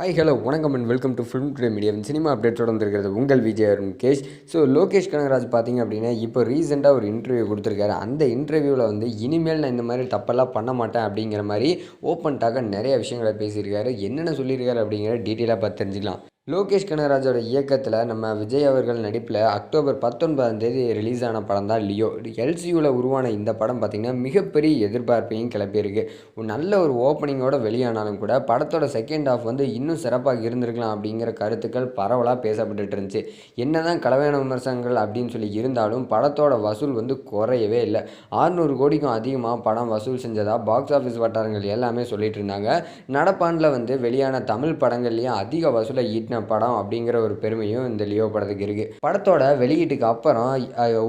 Hi hello வணக்கம் and welcome to film today media cinema update தொடர்ந்துருக்கிறது உங்கள் Vijay Mukesh so Lokesh Kanagaraj பார்த்தீங்க அப்படின்னா இப்போ ரீசெண்டாக ஒரு இன்டர்வியூ கொடுத்துருக்காரு. அந்த இன்டர்வியூவில் வந்து இனிமேல் நான் இந்த மாதிரி தப்பெல்லாம் பண்ண மாட்டேன் அப்படிங்கிற மாதிரி ஓப்பன்டாக நிறைய விஷயங்களை பேசியிருக்காரு. என்னென்ன சொல்லியிருக்காரு அப்படிங்கிற டீட்டெயிலாக பார்த்து தெரிஞ்சுக்கலாம். லோகேஷ் கனகராஜோட இயக்கத்தில் நம்ம விஜய் அவர்கள் நடிப்பில் அக்டோபர் பத்தொன்பதாம் தேதி ரிலீஸ் ஆன படம் தான் லியோ. எல்சியூவில் உருவான இந்த படம் பார்த்திங்கன்னா மிகப்பெரிய எதிர்பார்ப்பையும் கிளப்பியிருக்கு. ஒரு நல்ல ஒரு ஓப்பனிங்கோட வெளியானாலும் கூட படத்தோட செகண்ட் ஹாஃப் வந்து இன்னும் சிறப்பாக இருந்திருக்கலாம் அப்படிங்கிற கருத்துக்கள் பரவலாக பேசப்பட்டுட்டு இருந்துச்சு. என்ன தான் கலவையான விமர்சனங்கள் அப்படின்னு சொல்லி இருந்தாலும் படத்தோட வசூல் வந்து குறையவே இல்லை. ஆறுநூறு கோடிக்கும் அதிகமாக படம் வசூல் செஞ்சதாக பாக்ஸ் ஆஃபீஸ் வட்டாரங்கள் எல்லாமே சொல்லிட்டு இருந்தாங்க. நடப்பாண்டில் வந்து வெளியான தமிழ் படங்கள்லேயும் அதிக வசூலை ஈட்டின படம் அப்படிங்கிற ஒரு பெருமையும் இந்த லியோ படத்துக்கு இருக்குது படத்தோட வெளியீட்டுக்கு அப்புறம்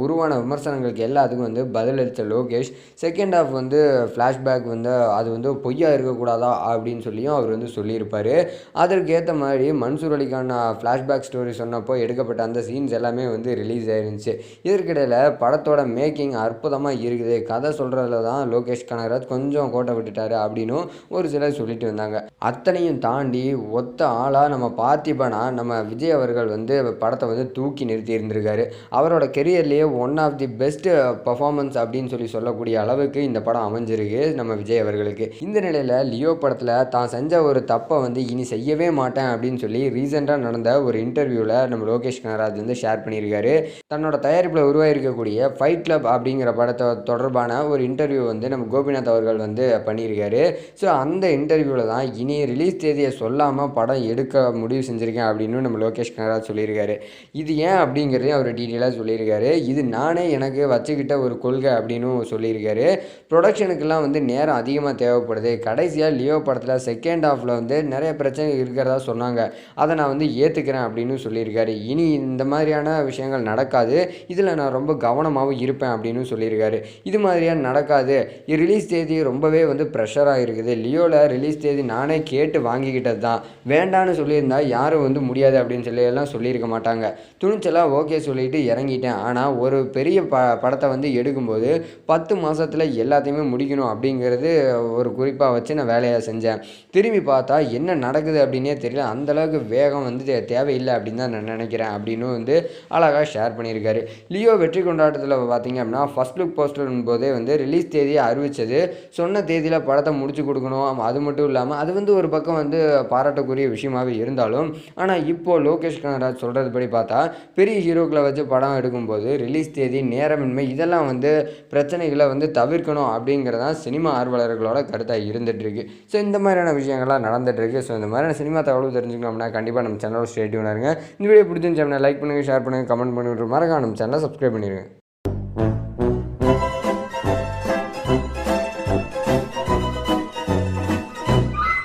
உருவான விமர்சனங்களுக்கு எல்லாத்துக்கும் வந்து பதிலளித்த லோகேஷ் செகண்ட் ஹாஃப் வந்து ஃப்ளாஷ்பேக் வந்து அது வந்து பொய்யா இருக்கக்கூடாதா அப்படின்னு சொல்லியும் அவர் வந்து சொல்லியிருப்பார். அதற்கேற்ற மாதிரி மன்சூர் அலிகான் ஃப்ளாஷ்பேக் ஸ்டோரி சொன்னப்போ எடுக்கப்பட்ட அந்த சீன்ஸ் எல்லாமே வந்து ரிலீஸ் ஆயிருந்துச்சு. இதற்கிடையில் படத்தோட மேக்கிங் அற்புதமாக இருக்குது. கதை சொல்கிறதுல தான் லோகேஷ் கனகராஜ் கொஞ்சம் கோட்டை விட்டுட்டாரு அப்படின்னும் ஒரு சிலர் சொல்லிட்டு வந்தாங்க. அத்தனையும் தாண்டி ஒத்த ஆளாக நம்ம பார்த்திபனா நம்ம விஜய் அவர்கள் வந்து படத்தை வந்து தூக்கி நிறுத்தி இருந்திருக்காரு. அவரோட கெரியர்லேயே one of the best performance அப்படின்னு சொல்லி சொல்லக்கூடிய அளவுக்கு இந்த படம் அமைஞ்சிருக்கு நம்ம விஜய் அவர்களுக்கு. இந்த நிலையில் லியோ படத்தில் தான் செஞ்ச ஒரு தப்பை வந்து இனி செய்யவே மாட்டேன் அப்படின்னு சொல்லி ரீசெண்டாக நடந்த ஒரு இன்டர்வியூவில் நம்ம லோகேஷ் கனராஜ் வந்து ஷேர் பண்ணியிருக்காரு. தன்னோட தயாரிப்பில் உருவாகிருக்கக்கூடிய ஃபைட் கிளப் அப்படிங்கிற படத்தை தொடர்பான ஒரு இன்டர்வியூ வந்து நம்ம கோபிநாத் அவர்கள் வந்து பண்ணியிருக்காரு. ஸோ அந்த இன்டர்வியூவில் தான் இனி ரிலீஸ் தேதியை சொல்லாமல் படம் எடுக்க முடிவு செஞ்சுருக்கேன் அப்படின்னு நம்ம லோகேஷ் கனகராஜ் சொல்லியிருக்காரு. இது ஏன் அப்படிங்கிறதையும் அவர் டீட்டெயிலாக சொல்லியிருக்காரு. இது நானே எனக்கு வச்சுக்கிட்ட ஒரு கொள்கை அப்படின்னு சொல்லியிருக்காரு. ப்ரொடக்ஷனுக்கெல்லாம் வந்து நேரம் அதிகமாக தேவைப்படுது. கடைசியாக லியோ படத்தில் செகண்ட் ஹாஃபில் வந்து நிறைய பிரச்சனை இருக்கிறதா சொன்னாங்க. அதை நான் வந்து ஏற்றுக்கிறேன் அப்படின்னு சொல்லியிருக்காரு. இனி இந்த மாதிரியான விஷயங்கள் நடக்காது. இதில் நான் ரொம்ப கவனமாகவும் இருப்பேன் அப்படின்னு சொல்லியிருக்காரு. இது மாதிரியாக நடக்காது. ரிலீஸ் தேதி ரொம்பவே வந்து ப்ரெஷராக இருக்குது. லியோவில் ரிலீஸ் தேதி நானே கேட்டு வாங்கிக்கிட்டது தான் வேண்டான்னு சொல்லியிருந்தா யாரும் வந்து முடியாது அப்படின்னு சொல்லி எல்லாம் சொல்லியிருக்க மாட்டாங்க. துணிச்சலாக ஓகே சொல்லிட்டு இறங்கிட்டேன். ஆனால் ஒரு பெரிய ப படத்தை வந்து எடுக்கும்போது பத்து மாதத்தில் எல்லாத்தையுமே முடிக்கணும் அப்படிங்கிறது ஒரு குறிப்பாக வச்சு நான் வேலையை செஞ்சேன். திரும்பி பார்த்தா என்ன நடக்குது அப்படின்னே தெரியல. அந்தளவுக்கு வேகம் வந்து தே- தேவையில்லை அப்படின்னு தான் நான் நினைக்கிறேன் அப்படின்னு வந்து அழகாக ஷேர் பண்ணியிருக்காரு. லியோ வெற்றி கொண்டாட்டத்தில் பார்த்தீங்க அப்படின்னா ஃபர்ஸ்ட் லுக் போஸ்டர் போதே வந்து ரிலீஸ் தேதியை அறிவிச்சது. சொன்ன தேதியில் படத்தை முடிச்சு கொடுக்கணும். அது மட்டும் இல்லாமல் அது வந்து ஒரு பக்கம் வந்து பாராட்டக்கூடிய விஷயமாகவே இருந்தாலும் ஆனால் இப்போது லோகேஷ் கனகராஜ் சொல்கிறது படி பார்த்தா பெரிய ஹீரோக்களை வச்சு படம் எடுக்கும்போது ரிலீஸ் தேதி நேரமின்மை இதெல்லாம் வந்து பிரச்சனைகளை வந்து தவிர்க்கணும் அப்படிங்கிறதான் சினிமா ஆர்வலர்களோட கருத்தாக இருந்துகிட்ருக்கு ஸோ இந்த மாதிரியான விஷயங்கள்லாம் நடந்துகிட்ருக்கு ஸோ இந்த மாதிரியான சினிமா தகவல் தெரிஞ்சுக்கணும்னா கண்டிப்பாக நம்ம சேனலோட ஸ்டேடியூனாக இருங்க. இந்த வீடியோ பிடிச்சிருந்துச்சு லைக் பண்ணுங்கள் ஷேர் பண்ணுங்கள் கமெண்ட் பண்ணிவிட்டு மறக்காம நம்ம சேனலை சப்ஸ்கிரைப் பண்ணிடுங்க